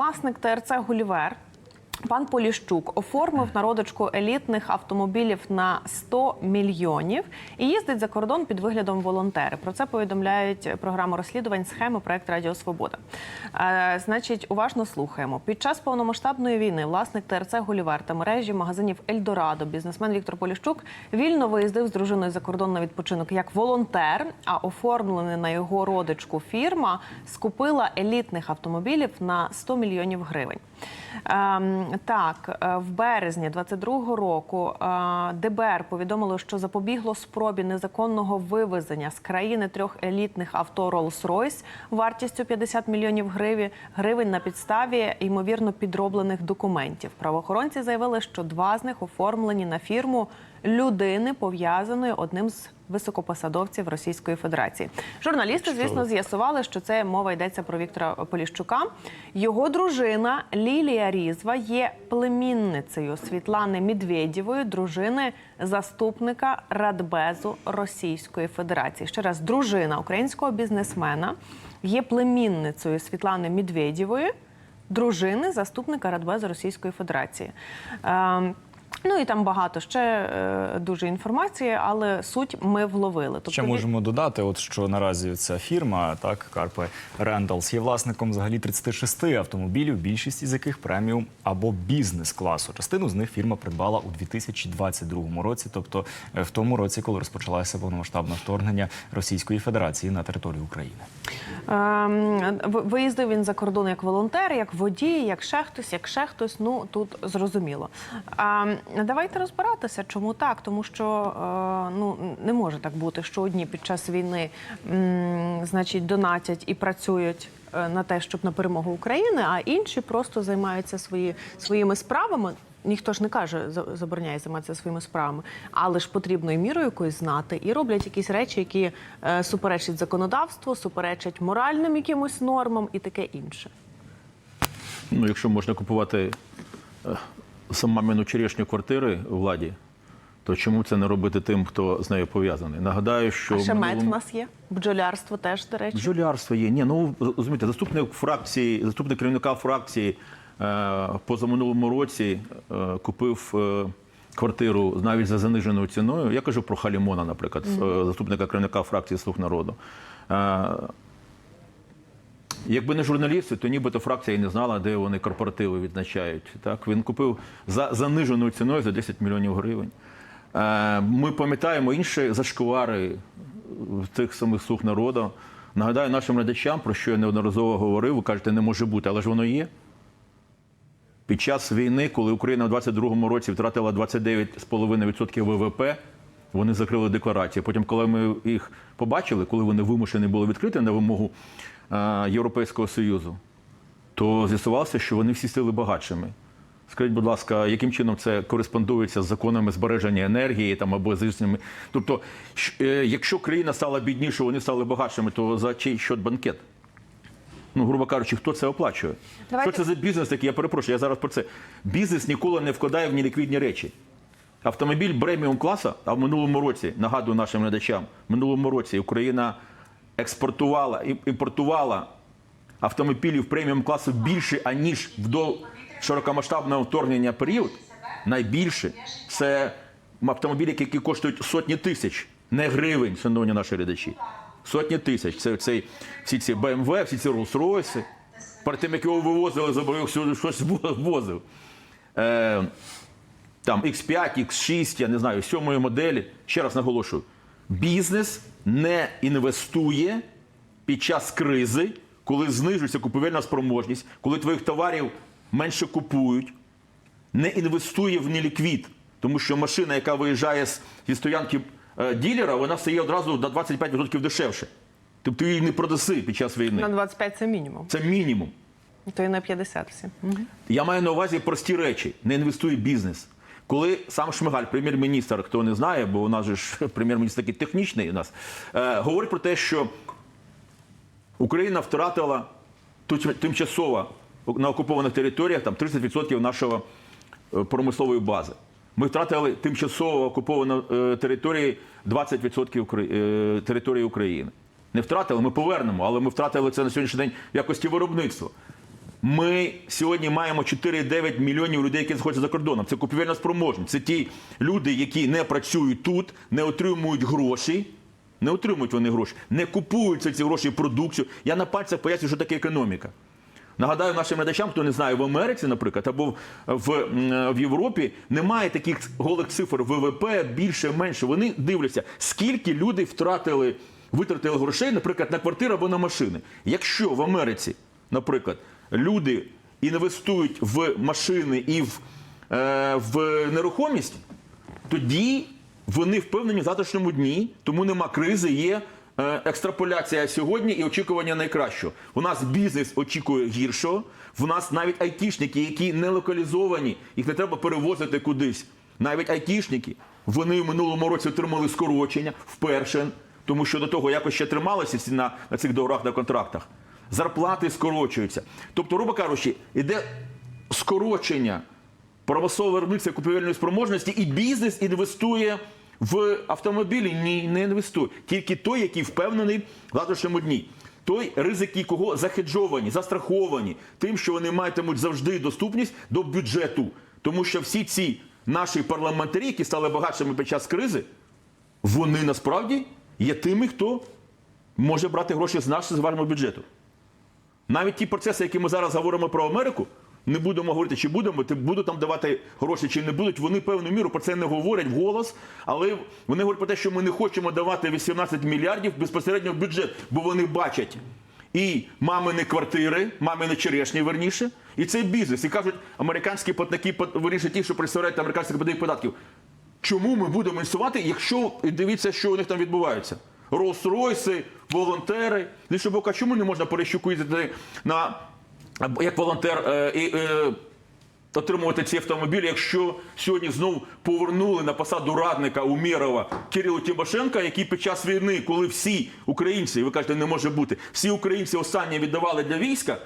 власник ТРЦ Гулівер. Пан Поліщук оформив на родичку елітних автомобілів на 100 мільйонів і їздить за кордон під виглядом волонтери. Про це повідомляють програму розслідувань схеми проект Радіо Свобода. Е, значить, уважно слухаємо. Під час повномасштабної війни власник ТРЦ Гулівер та мережі магазинів Ельдорадо, бізнесмен Віктор Поліщук вільно виїздив з дружиною за кордон на відпочинок як волонтер. А оформлена на його родичку фірма скупила елітних автомобілів на 100 мільйонів гривень. Ем, так, е, в березні 22-го року е, ДБР повідомило, що запобігло спробі незаконного вивезення з країни трьох елітних авто Rolls-Royce вартістю 50 мільйонів гривень, гривень на підставі ймовірно підроблених документів. Правоохоронці заявили, що два з них оформлені на фірму людини, пов'язаної одним з високопосадовців Російської Федерації. Журналісти, звісно, з'ясували, що це мова йдеться про Віктора Поліщука. Його дружина Лілія Різва є племінницею Світлани Медведєвої, дружини заступника Радбезу Російської Федерації. Ще раз, дружина українського бізнесмена є племінницею Світлани Медведєвої, дружини заступника Радбезу Російської Федерації. Ну і там багато ще е, дуже інформації, але суть ми вловили. Тобто Ще можемо додати, от що наразі ця фірма, так Карпе Ренталс, є власником взагалі 36 автомобілів, більшість із яких преміум або бізнес-класу. Частину з них фірма придбала у 2022 році, тобто е, в тому році, коли розпочалося повномасштабне вторгнення Російської Федерації на територію України. Ем, в- Виїздив він за кордон як волонтер, як водій, як ще хтось, як ще хтось. Ну тут зрозуміло. Ем, Давайте розбиратися, чому так, тому що е, ну не може так бути, що одні під час війни, значить, донатять і працюють. е, На те, щоб на перемогу України, а інші просто займаються свої, своїми справами. Ніхто ж не каже, за- забороняє займатися своїми справами, але ж потрібно і міру якоюсь знати, і роблять якісь речі, які е, суперечать законодавству, суперечать моральним якимось нормам і таке інше. Ну, якщо можна купувати е, самаміну черешню квартири владі, то чому це не робити тим, хто з нею пов'язаний? Нагадаю, що А ще в мед в нас є, бджолярство теж, до речі. Бджолярство є. Ні, ну розумієте, заступник фракції, заступник керівника фракції е, позаминулому році е, купив е, квартиру навіть за заниженою ціною. Я кажу про Халімона, наприклад, е, заступника керівника фракції Слуг народу. Якби не журналісти, то нібито фракція і не знала, де вони корпоративи відзначають. Так він купив за заниженою ціною за 10 мільйонів гривень. Е, Ми пам'ятаємо інші зашквари в тих самих слуг народу. Нагадаю нашим глядачам, про що я неодноразово говорив, ви кажете, не може бути, але ж воно є. Під час війни, коли Україна в 22-му році втратила 29,5% ВВП, вони закрили декларації. Потім, коли ми їх побачили, коли вони вимушені були відкрити на вимогу е, Європейського Союзу, то з'ясувалося, що вони всі стали багатшими. Скажіть, будь ласка, яким чином це кореспондується з законами збереження енергії там або з іншими? Тобто, е, якщо країна стала біднішою, вони стали багатшими, то за чий счет банкет? Ну, грубо кажучи, хто це оплачує? Давайте- Що це за бізнес такий? Я перепрошую, я зараз про це. Бізнес ніколи не вкладає в неліквідні речі. Автомобіль преміум класу, а в минулому році, нагадую нашим глядачам, в минулому році Україна експортувала імпортувала автомобілів преміум класу більше, аніж в до широкомасштабного вторгнення період. Найбільше це автомобілі, які коштують сотні тисяч, не гривень, шановні наші глядачі. Сотні тисяч. Це цей, всі ці BMW, всі ці Rolls-Royce. Перед тим, як його вивозили, заборив сюди щось возив. Е, там X5, X6, я не знаю, сьомої моделі. Ще раз наголошую: бізнес не інвестує під час кризи, коли знижується купівельна спроможність, коли твоїх товарів менше купують, не інвестує в неліквід. Тому що машина, яка виїжджає зі стоянки е, ділера, вона стає одразу на 25% дешевше. Тобто її не продаси під час війни. На 25 це мінімум, Це мінімум. то і на 50 всі. Мгм. Я маю на увазі прості речі. Не інвестує бізнес. Коли сам Шмигаль, прем'єр-міністр, хто не знає, бо у нас же ж прем'єр-міністр такий технічний у нас, е, говорить про те, що Україна втратила тимчасово на окупованих територіях там 30% нашого е, промислової бази. Ми втратили тимчасово окуповані е, території 20% е, території України. Не втратили, ми повернемо, але ми втратили це на сьогоднішній день в якості виробництва. Ми сьогодні маємо 4,9 мільйонів людей, які знаходяться за кордоном. Це купівельна спроможність. Це ті люди, які не працюють тут, не отримують гроші. Не отримують вони гроші, не купуються ці гроші продукцію. Я на пальцях поясню, що таке економіка. Нагадаю нашим глядачам, хто не знає, в Америці, наприклад, або в, в Європі немає таких голих цифр ВВП більше, менше. Вони дивляться, скільки люди втратили, витратили грошей, наприклад, на квартиру або на машини. Якщо в Америці, наприклад, люди інвестують в машини і в, е, в нерухомість, тоді вони впевнені в завтрашньому дні, тому нема кризи, є е, екстраполяція сьогодні і очікування найкращого. У нас бізнес очікує гіршого. В нас навіть айтішники, які не локалізовані, їх не треба перевозити кудись. Навіть айтішники, вони в минулому році отримали скорочення вперше, тому що до того якось ще трималися всі на, на цих договорах на контрактах. Зарплати скорочуються. Тобто, грубо кажучи, іде скорочення промислове виробництво купівельної спроможності, і бізнес інвестує в автомобілі. Ні, не інвестує. Тільки той, який впевнений в завтрашньому дні. Той ризики, кого захеджовані, застраховані тим, що вони матимуть завжди доступність до бюджету. Тому що всі ці наші парламентарі, які стали багатшими під час кризи, вони насправді є тими, хто може брати гроші з нашого зваженого бюджету. Навіть ті процеси, які ми зараз говоримо про Америку, не будемо говорити, чи будемо, будуть там давати гроші, чи не будуть. Вони певну міру про це не говорять вголос, але вони говорять про те, що ми не хочемо давати 18 мільярдів безпосередньо в бюджет, бо вони бачать і мамини квартири, мамини черешні, верніше, і цей бізнес. І кажуть, американські платники, вирішать ті, що представляють американських податків. Чому ми будемо інвестувати, якщо дивіться, що у них там відбувається? Роллс-Ройси, волонтери. З іншого боку, а чому не можна Поліщуку їздити на як волонтер е, і е, отримувати ці автомобілі, якщо сьогодні знов повернули на посаду радника Умєрова Кирилу Тимошенка, який під час війни, коли всі українці, ви кажете, не може бути, всі українці останнє віддавали для війська.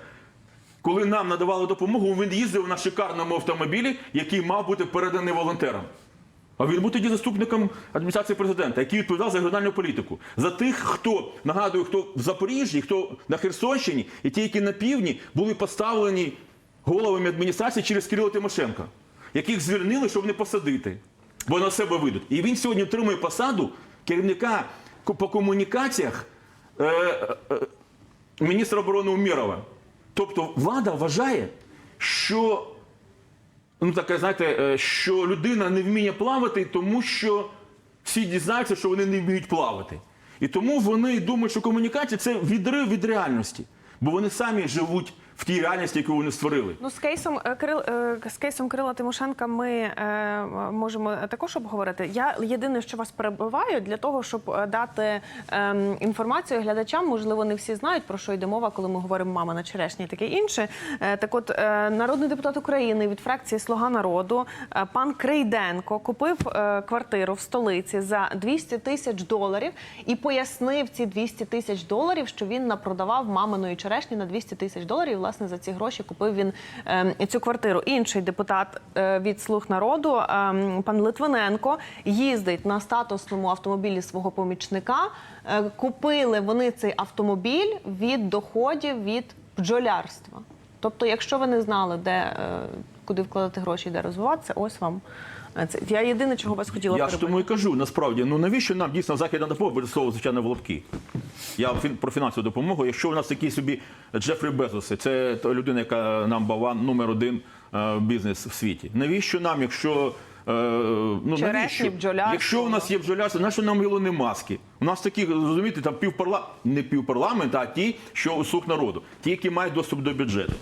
Коли нам надавали допомогу, він їздив на шикарному автомобілі, який мав бути переданий волонтерам. А він був тоді заступником адміністрації президента, який відповідав за регіональну політику. За тих, хто нагадую, хто в Запоріжжі, хто на Херсонщині, і ті, які на півдні, були поставлені головами адміністрації через Кирила Тимошенка, яких звільнили, щоб не посадити, бо на себе вийдуть. І він сьогодні отримує посаду керівника по комунікаціях е, е, міністра оборони Умєрова. Тобто влада вважає, що ну таке, знаєте, е, що людина не вміє плавати, тому що всі дізнаються, що вони не вміють плавати. І тому вони думають, що комунікація це відрив від реальності, бо вони самі живуть в тій реальності, яку вони створили. Ну, з кейсом е, Кирил е, з кейсом Кирила Тимошенка ми е, можемо також обговорити. Я єдине, що вас перебиваю, для того, щоб дати е, інформацію глядачам, можливо, не всі знають про що йде мова, коли ми говоримо мама на черешні таке інше. Так, от народний депутат України від фракції Слуга народу пан Крейденко купив квартиру в столиці за 200 тисяч доларів і пояснив ці 200 тисяч доларів, що він напродавав маминої черешні на 200 тисяч доларів. Власне, за ці гроші купив він е, цю квартиру. Інший депутат е, від слуг народу, е, пан Литвиненко, їздить на статусному автомобілі свого помічника. Е, купили вони цей автомобіль від доходів від бджолярства. Тобто, якщо ви не знали, де е, куди вкладати гроші, де розвиватися, ось вам е, це. Я єдине, чого вас хотіла Я ж тому і кажу, насправді, ну навіщо нам дійсно західна допомога буде звичайно, в лапки? Я фін- про фінансову допомогу. Якщо у нас такі собі Джефрі Безоси, це людина, яка нам баван номер один е, бізнес в світі. Навіщо нам, якщо. е, Ну, Черешні, навіщо? Якщо у нас є бджолярство, нащо нам Ілони Маски? У нас такі, розумієте, там півпарла... не півпарламента, а ті, що у слуг народу, ті, які мають доступ до бюджету.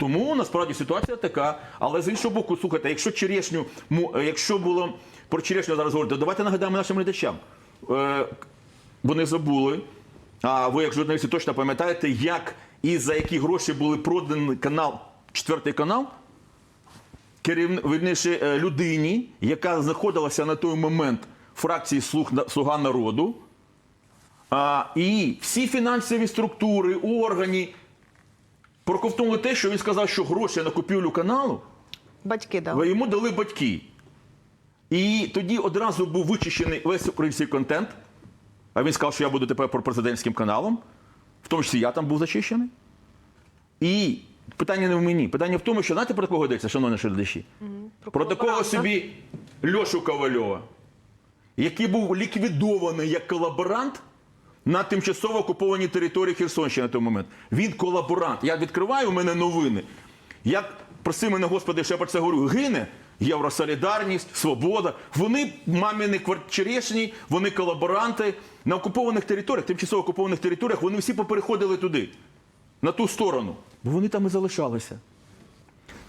Тому насправді ситуація така. Але з іншого боку, слухайте, якщо черешню, е, якщо було про черешню зараз говорити, давайте нагадаємо нашим глядачам. Е, Вони забули. А ви, як журналісти, точно пам'ятаєте, як і за які гроші були проданий канал, четвертий канал, керівни, е, людині, яка знаходилася на той момент в фракції Слуга народу. А, і всі фінансові структури, органи проковтнули те, що він сказав, що гроші на купівлю каналу Батьки дали. йому дали батьки. І тоді одразу був вичищений весь український контент. А він сказав, що я буду тепер пропрезидентським каналом, в тому числі я там був зачищений. І Питання не в мені. Питання в тому, що знаєте про кого йдеться, шановні глядачі? Про такого колаборанта. собі Льошу Ковальова, який був ліквідований як колаборант на тимчасово окупованій території Херсонщини на той момент. Він колаборант. Я відкриваю у мене новини. Як проси мене, Господи, я про це говорю, гине Євросолідарність, Свобода. Вони маміни квартирешні, вони колаборанти на окупованих територіях, тимчасово окупованих територіях, вони всі попереходили туди, на ту сторону. Бо вони там і залишалися.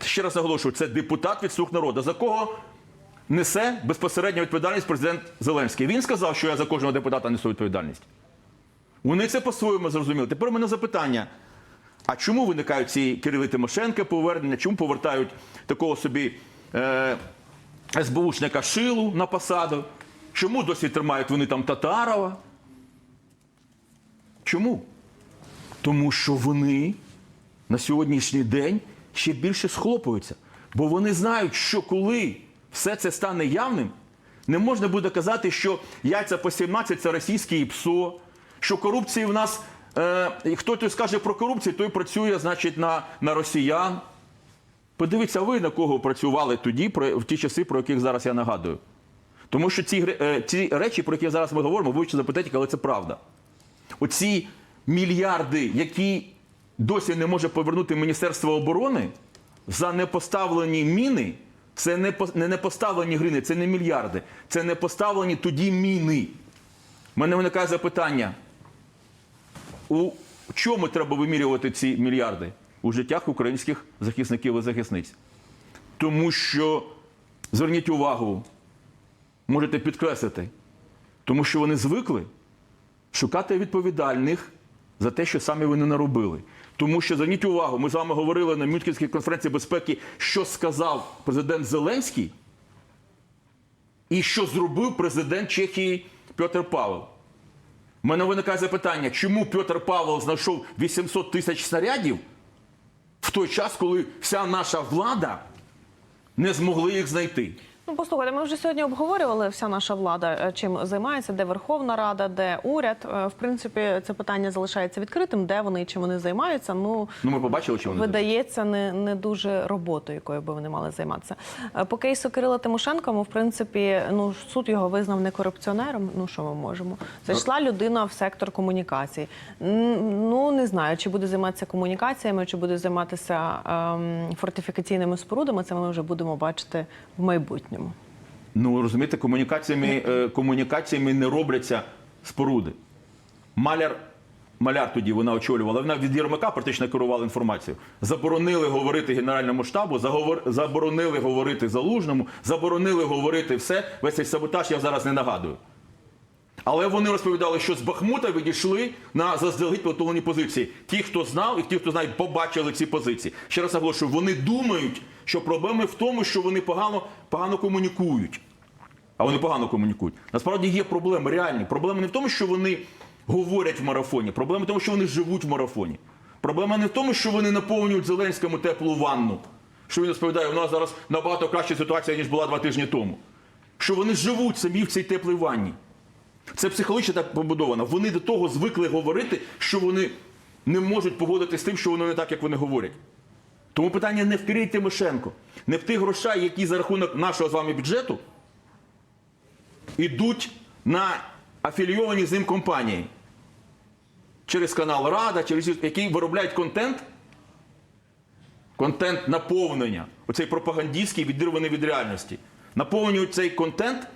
Ще раз наголошую, це депутат від слуг народу. За кого несе безпосередню відповідальність президент Зеленський? Він сказав, що я за кожного депутата несу відповідальність. Вони це по-своєму зрозуміли. Тепер у мене запитання: а чому виникають ці Кирили Тимошенка повернення? Чому повертають такого собі е, СБУшника Шилу на посаду? Чому досі тримають вони там Татарова? Чому? Тому що вони на сьогоднішній день ще більше схлопуються. Бо вони знають, що коли все це стане явним, не можна буде казати, що яйця по 17 це російське ПСО, що корупції в нас, е, хто той скаже про корупцію, той працює, значить, на, на росіян. Подивіться, ви на кого працювали тоді, про, в ті часи, про яких зараз я нагадую. Тому що ці, е, ці речі, про які зараз ми говоримо, вивчити запитати, але це правда. Оці мільярди, які досі не може повернути Міністерство оборони за непоставлені міни, це не, не непоставлені грини, це не мільярди, це не поставлені тоді міни. У мене виникає запитання: у чому треба вимірювати ці мільярди? У життях українських захисників і захисниць. Тому що, зверніть увагу, можете підкреслити, тому що вони звикли шукати відповідальних за те, що самі вони наробили. Тому що зверніть увагу, ми з вами говорили на Мюнхенській конференції безпеки, що сказав президент Зеленський, і що зробив президент Чехії Петр Павел. У мене виникає запитання, чому Петр Павлов знайшов 800 тисяч снарядів в той час, коли вся наша влада не змогла їх знайти. Ну, послухайте, ми вже сьогодні обговорювали вся наша влада, е, чим займається, де Верховна Рада, де уряд. Е, В принципі, це питання залишається відкритим, де вони і чим вони займаються. Ну Ну, ми побачили, чи вони видається не, не дуже роботою, якою би вони мали займатися. Е, По кейсу Кирила Тимошенка, ми, в принципі, ну суд його визнав не корупціонером. Ну що ми можемо? Зайшла людина в сектор комунікацій. Ну не знаю, чи буде займатися комунікаціями, чи буде займатися ем, фортифікаційними спорудами. Це ми вже будемо бачити в майбутньому. Ну розумієте, комунікаціями, е, комунікаціями не робляться споруди. Маляр, маляр тоді вона очолювала. Вона від Єрмака практично керувала інформацією. Заборонили говорити Генеральному штабу, заговор- заборонили говорити залужному, заборонили говорити все. Весь цей саботаж я зараз не нагадую. Але вони розповідали, що з Бахмута відійшли на заздалегідь підготовлені позиції. Ті, хто знав, і ті, хто знає, побачили ці позиції. Ще раз наголошую, вони думають, що проблеми в тому, що вони погано, погано комунікують. А вони погано комунікують. Насправді є проблеми реальні. Проблема не в тому, що вони говорять в марафоні. Проблема в тому, що вони живуть в марафоні. Проблема не в тому, що вони наповнюють Зеленському теплу ванну. Що він розповідає, у нас зараз набагато краща ситуація, ніж була два тижні тому. Що вони живуть самі в цій теплій ванні. Це психологічно так побудовано. Вони до того звикли говорити, що вони не можуть погодитися з тим, що воно не так, як вони говорять. Тому питання не в Кирилі Тимошенко, не в тих грошей, які за рахунок нашого з вами бюджету ідуть на афілійовані з ним компанії. Через канал Рада, через які виробляють контент, контент наповнення, оцей пропагандистський, відірваний від реальності. Наповнюють цей контент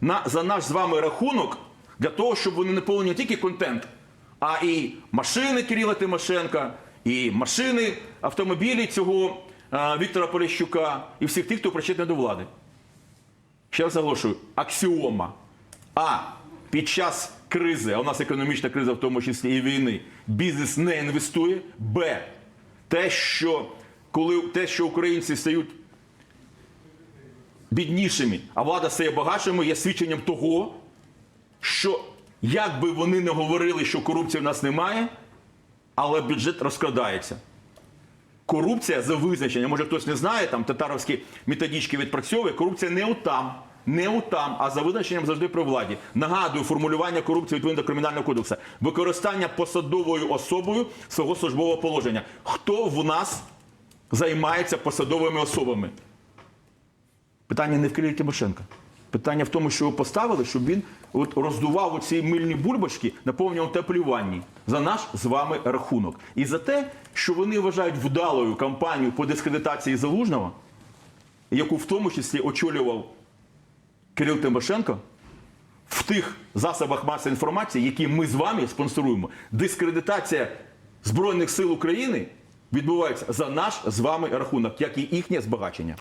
на, за наш з вами рахунок для того, щоб вони наповнювали не тільки контент, а і машини Кирила Тимошенка, і машини, автомобілі цього Віктора Поліщука і всіх тих, хто причетний до влади. Ще раз наголошую, аксіома. А під час кризи, а у нас економічна криза, в тому числі і війни, бізнес не інвестує. Б. Те, що коли те, що українці стають біднішими, а влада стає багатшими, є свідченням того, що як би вони не говорили, що корупції в нас немає, але бюджет розкрадається. Корупція за визначенням, може хтось не знає, там татаровські методички відпрацьовує. Корупція не отам, не отам, а за визначенням завжди при владі. Нагадую, формулювання корупції відповідно до кримінального кодексу. Використання посадовою особою свого службового положення. Хто в нас займається посадовими особами. Питання не в Кирилі Тимошенка. Питання в тому, що його поставили, щоб він от роздував оці мильні бульбашки на повному теплюванні за наш з вами рахунок. І за те, що вони вважають вдалою кампанію по дискредитації Залужного, яку в тому числі очолював Кирил Тимошенко, в тих засобах масової інформації, які ми з вами спонсоруємо, дискредитація Збройних сил України відбувається за наш з вами рахунок, як і їхнє збагачення.